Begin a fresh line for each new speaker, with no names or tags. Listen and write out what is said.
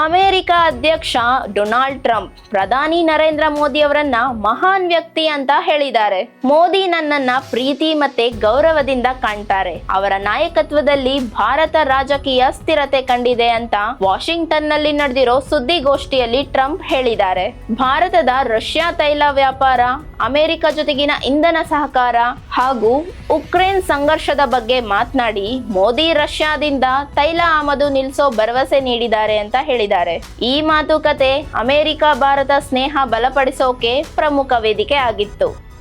America ಅಧ್ಯಕ್ಷ Donald Trump, ಪ್ರಧಾನಿ ನರೇಂದ್ರ ಮೋದಿ ಅವರನ್ನ ಮಹಾನ್ ವ್ಯಕ್ತಿ ಅಂತ ಹೇಳಿದ್ದಾರೆ. ಮೋದಿ ನನ್ನನ್ನ ಪ್ರೀತಿ ಮತ್ತೆ ಗೌರವದಿಂದ ಕಾಣ್ತಾರೆ. ಅವರ ನಾಯಕತ್ವದಲ್ಲಿ ಭಾರತ ರಾಜಕೀಯ ಸ್ಥಿರತೆ ಕಂಡಿದೆ ಅಂತ ವಾಷಿಂಗ್ಟನ್ನಲ್ಲಿ ನಡೆದಿರೋ ಸುದ್ದಿಗೋಷ್ಠಿಯಲ್ಲಿ ಟ್ರಂಪ್ ಹೇಳಿದ್ದಾರೆ. ಭಾರತದ ರಷ್ಯಾ ತೈಲ ವ್ಯಾಪಾರ, ಅಮೆರಿಕ ಜೊತೆಗಿನ ಇಂಧನ ಸಹಕಾರ ಹಾಗೂ ಉಕ್ರೇನ್ ಸಂಘರ್ಷದ ಬಗ್ಗೆ ಮಾತನಾಡಿ ಮೋದಿ ರಷ್ಯಾದಿಂದ ತೈಲ ಆಮದು ನಿಲ್ಲಿಸೋ ಭರವಸೆ ನೀಡಿದ್ದಾರೆ ಅಂತ ಹೇಳಿದ್ದಾರೆ. ಈ ಮಾತುಕತೆ ಅಮೆರಿಕ ಭಾರತ ಸ್ನೇಹ ಬಲಪಡಿಸೋಕೆ ಪ್ರಮುಖ ವೇದಿಕೆ ಆಗಿತ್ತು.